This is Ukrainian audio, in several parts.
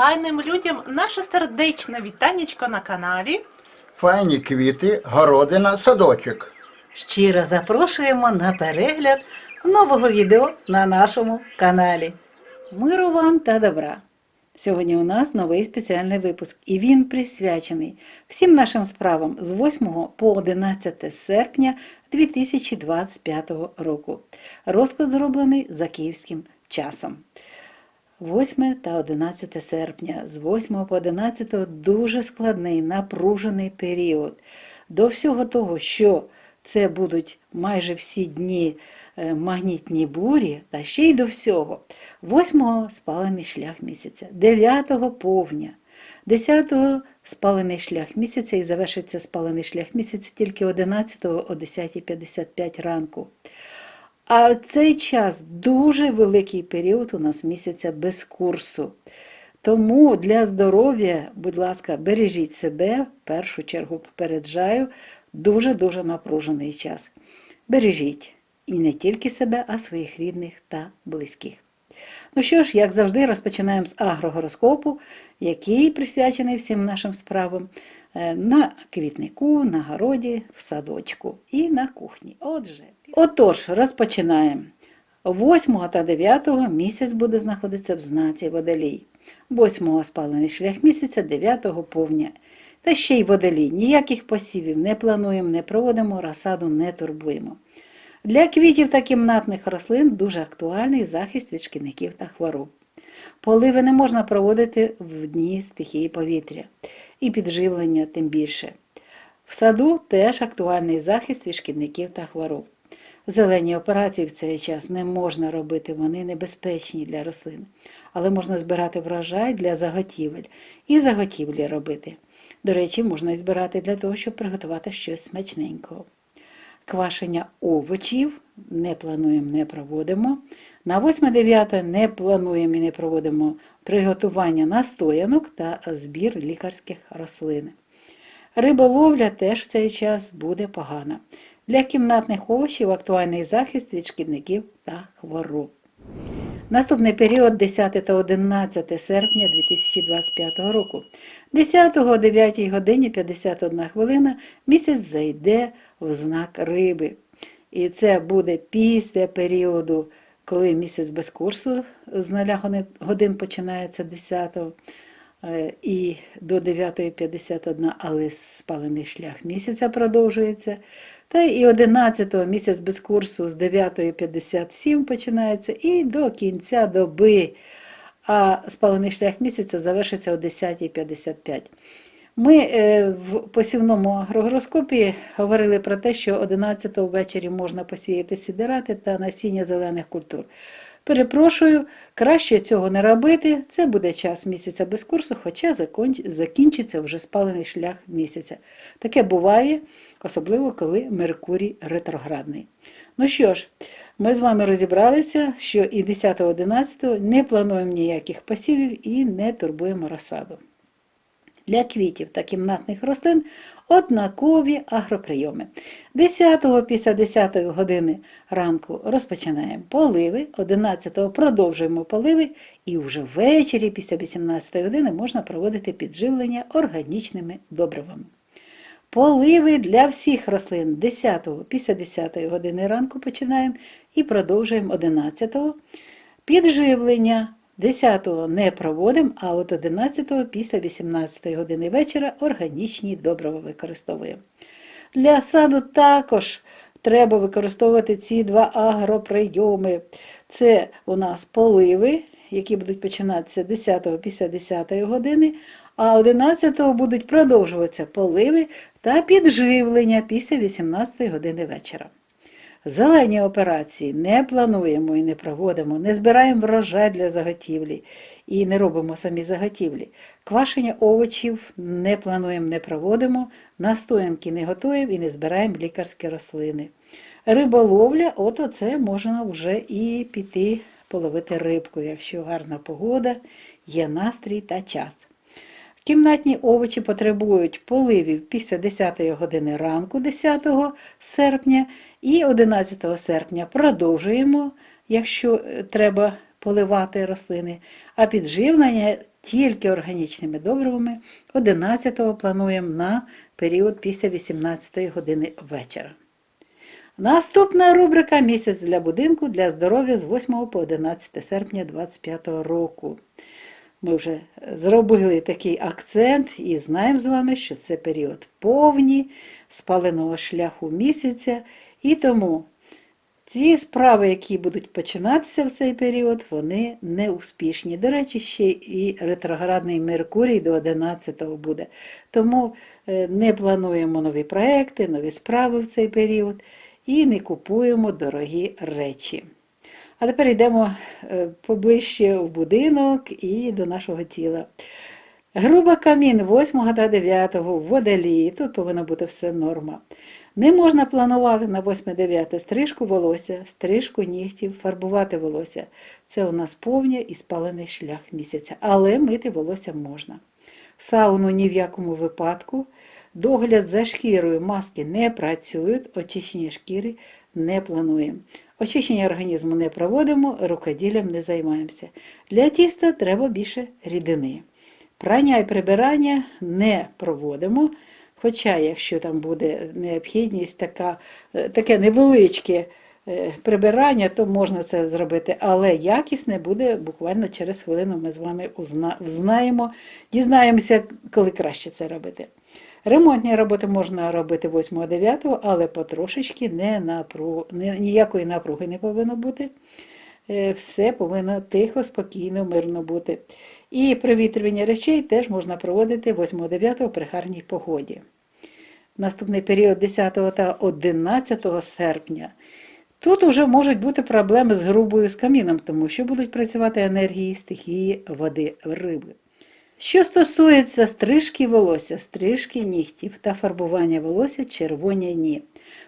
файним людям наше сердечне вітанечко на каналі. Файні квіти, городина, садочок. Щиро запрошуємо на перегляд нового відео на нашому каналі. Миру вам та добра! Сьогодні у нас новий спеціальний випуск, і він присвячений всім нашим справам з 8 по 11 серпня 2025 року. Розклад зроблений за київським часом. 8 та 11 серпня, з 8 по 11 дуже складний, напружений період. До всього того, що це будуть майже всі дні е, магнітні бурі, та ще й до всього. 8-го спалений шлях місяця, 9-го повня, 10-го спалений шлях місяця і завершиться спалений шлях місяця тільки 11-го о 10.55 ранку. А цей час дуже великий період у нас місяця без курсу. Тому для здоров'я, будь ласка, бережіть себе, в першу чергу попереджаю, дуже-дуже напружений час. Бережіть і не тільки себе, а своїх рідних та близьких. Ну що ж, як завжди, розпочинаємо з агрогороскопу, який присвячений всім нашим справам на квітнику, на городі, в садочку і на кухні. Отже, отож, розпочинаємо. 8 та 9 місяць буде знаходитися в знаці водолій. 8 спалений шлях місяця, 9 повня. Та ще й водолій. Ніяких посівів не плануємо, не проводимо, розсаду не турбуємо. Для квітів та кімнатних рослин дуже актуальний захист від шкідників та хвороб. Поливи не можна проводити в дні стихії повітря і підживлення тим більше. В саду теж актуальний захист від шкідників та хвороб. Зелені операції в цей час не можна робити, вони небезпечні для рослин, але можна збирати врожай для заготівель і заготівлі робити. До речі, можна і збирати для того, щоб приготувати щось смачненького. Квашення овочів не плануємо, не проводимо. На 8-9 не плануємо і не проводимо приготування настоянок та збір лікарських рослин. Риболовля теж в цей час буде погана. Для кімнатних овочів актуальний захист від шкідників та хвороб. Наступний період 10 та 11 серпня 2025 року. 10 о 9 годині 51 хвилина місяць зайде в знак риби. І це буде після періоду, коли місяць без курсу з 0 годин починається 10 е, і до 9.51, але спалений шлях місяця продовжується. Та і 11 місяць без курсу з 9.57 починається і до кінця доби, а спалений шлях місяця завершиться о 10.55. Ми е, в посівному агрогороскопі говорили про те, що 11 го ввечері можна посіяти сідирати та насіння зелених культур. Перепрошую, краще цього не робити. Це буде час місяця без курсу, хоча закінчиться вже спалений шлях місяця. Таке буває, особливо коли Меркурій ретроградний. Ну що ж, ми з вами розібралися, що і 10-11 не плануємо ніяких посівів і не турбуємо розсаду. Для квітів та кімнатних рослин однакові агроприйоми. 10 після 10 години ранку розпочинаємо поливи, 11 продовжуємо поливи, і вже ввечері після 18 години можна проводити підживлення органічними добривами. Поливи для всіх рослин 10 після 10 години ранку починаємо і продовжуємо 11 Підживлення 10-го не проводимо, а от 11-го після 18 години вечора органічні добрива використовуємо. Для саду також треба використовувати ці два агроприйоми. Це у нас поливи, які будуть починатися 10-го після 10 години, а 11-го будуть продовжуватися поливи та підживлення після 18 години вечора. Зелені операції не плануємо і не проводимо, не збираємо врожай для заготівлі і не робимо самі заготівлі. Квашення овочів не плануємо, не проводимо, настоянки не готуємо і не збираємо лікарські рослини. Риболовля, от оце можна вже і піти половити рибку, якщо гарна погода, є настрій та час. Кімнатні овочі потребують поливів після 10 години ранку 10 серпня і 11 серпня продовжуємо, якщо е, треба поливати рослини, а підживлення тільки органічними добривами 11-го плануємо на період після 18 години вечора. Наступна рубрика Місяць для будинку для здоров'я з 8 по 11 серпня 2025 року. Ми вже зробили такий акцент і знаємо з вами, що це період повні спаленого шляху місяця, і тому ці справи, які будуть починатися в цей період, вони не успішні. До речі, ще і ретроградний Меркурій до 11-го буде. Тому е, не плануємо нові проекти, нові справи в цей період і не купуємо дорогі речі. А тепер йдемо е, поближче в будинок і до нашого тіла. Груба камін 8 та 9 в водолії. Тут повинна бути все норма. Не можна планувати на 8-9 стрижку волосся, стрижку нігтів, фарбувати волосся. Це у нас повня і спалений шлях місяця. Але мити волосся можна. Сауну ні в якому випадку. Догляд за шкірою маски не працюють, очищення шкіри не плануємо. Очищення організму не проводимо, рукоділлям не займаємося. Для тіста треба більше рідини. Прання і прибирання не проводимо. Хоча, якщо там буде необхідність, така, е, таке невеличке е, прибирання, то можна це зробити, але якісне буде буквально через хвилину. Ми з вами взнаємо, дізнаємося, коли краще це робити. Ремонтні роботи можна робити 8-9, але потрошечки не напру... ніякої напруги не повинно бути. Е, Все повинно тихо, спокійно, мирно бути. І провітрювання речей теж можна проводити 8-9 при гарній погоді. Наступний період 10 та 11 серпня. Тут вже можуть бути проблеми з грубою з каміном, тому що будуть працювати енергії стихії води риби. Що стосується стрижки волосся, стрижки нігтів та фарбування волосся червоні ні.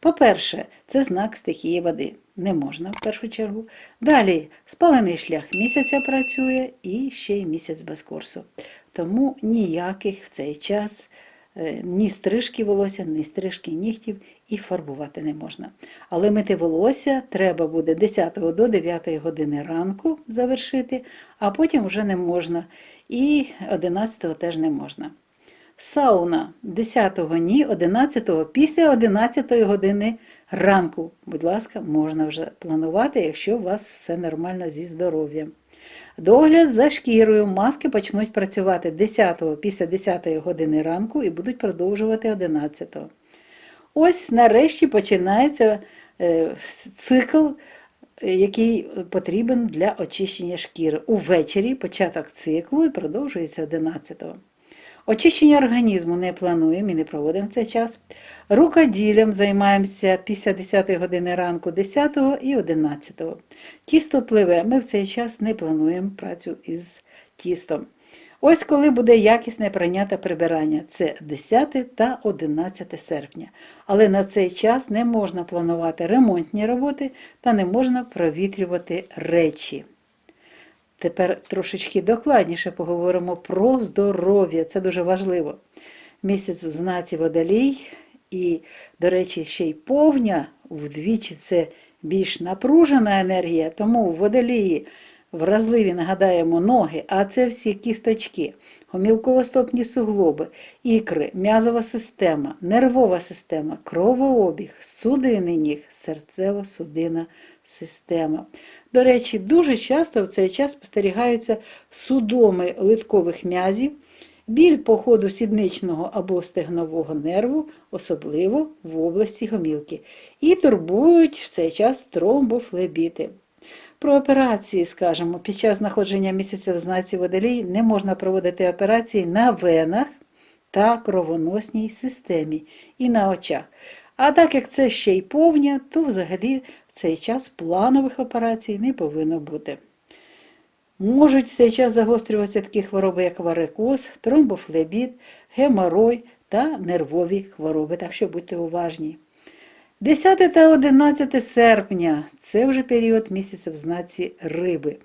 По-перше, це знак стихії води. Не можна в першу чергу. Далі спалений шлях місяця працює і ще й місяць без курсу. Тому ніяких в цей час е, ні стрижки волосся, ні стрижки нігтів і фарбувати не можна. Але мити волосся треба буде 10 до 9 години ранку завершити, а потім вже не можна. І 11 теж не можна. Сауна 10-го ні, 11-го після 11 години ранку. Будь ласка, можна вже планувати, якщо у вас все нормально зі здоров'ям. Догляд за шкірою. Маски почнуть працювати 10-го після 10 години ранку і будуть продовжувати 11-го. Ось нарешті починається е, цикл, е, який потрібен для очищення шкіри. Увечері початок циклу і продовжується 11-го. Очищення організму не плануємо і не проводимо цей час. Рукоділлям займаємося після 10 години ранку 10 і 11. Тісто пливе. Ми в цей час не плануємо працю із тістом. Ось коли буде якісне прання прибирання. Це 10 та 11 серпня. Але на цей час не можна планувати ремонтні роботи та не можна провітрювати речі. Тепер трошечки докладніше поговоримо про здоров'я. Це дуже важливо. Місяць в знаці водолій, і, до речі, ще й повня вдвічі це більш напружена енергія, тому в водолії вразливі нагадаємо ноги, а це всі кісточки, гомілково-стопні суглоби, ікри, м'язова система, нервова система, кровообіг, судини ніг, серцево-судинна система. До речі, дуже часто в цей час спостерігаються судоми литкових м'язів, біль по ходу сідничного або стегнового нерву, особливо в області гомілки, і турбують в цей час тромбофлебіти. Про операції, скажемо, під час знаходження місяця в знаці водолій не можна проводити операції на венах та кровоносній системі і на очах. А так як це ще й повня, то взагалі цей час планових операцій не повинно бути. Можуть в цей час загострюватися такі хвороби, як варикоз, тромбофлебіт, геморой та нервові хвороби, так що будьте уважні. 10 та 11 серпня це вже період місяця в знаці риби,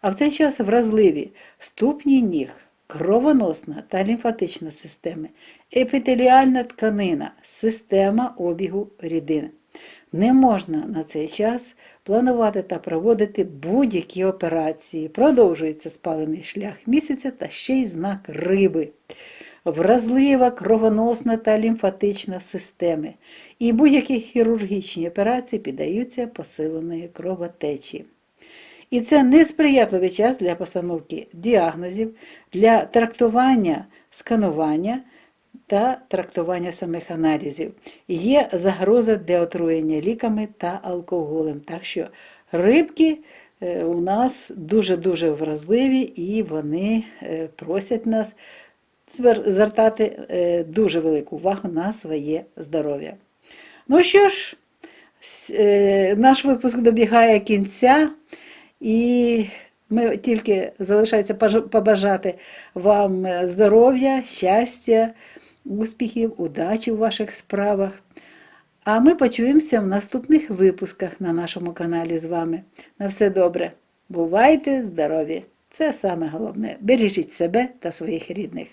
а в цей час вразливі ступні ніг, кровоносна та лімфатична системи, епітеліальна тканина, система обігу рідин. Не можна на цей час планувати та проводити будь-які операції. Продовжується спалений шлях місяця та ще й знак риби. Вразлива кровоносна та лімфатична системи, і будь-які хірургічні операції піддаються посиленої кровотечі. І це несприятливий час для постановки діагнозів, для трактування, сканування та трактування самих аналізів. Є загроза для отруєння ліками та алкоголем. Так що рибки е, у нас дуже-дуже вразливі і вони е, просять нас звертати е, дуже велику увагу на своє здоров'я. Ну що ж, наш випуск добігає кінця, і ми тільки залишається побажати вам е, здоров'я, щастя, успіхів, удачі у ваших справах. А ми почуємося в наступних випусках на нашому каналі з вами. На все добре. Бувайте здорові! Це саме головне. Бережіть себе та своїх рідних.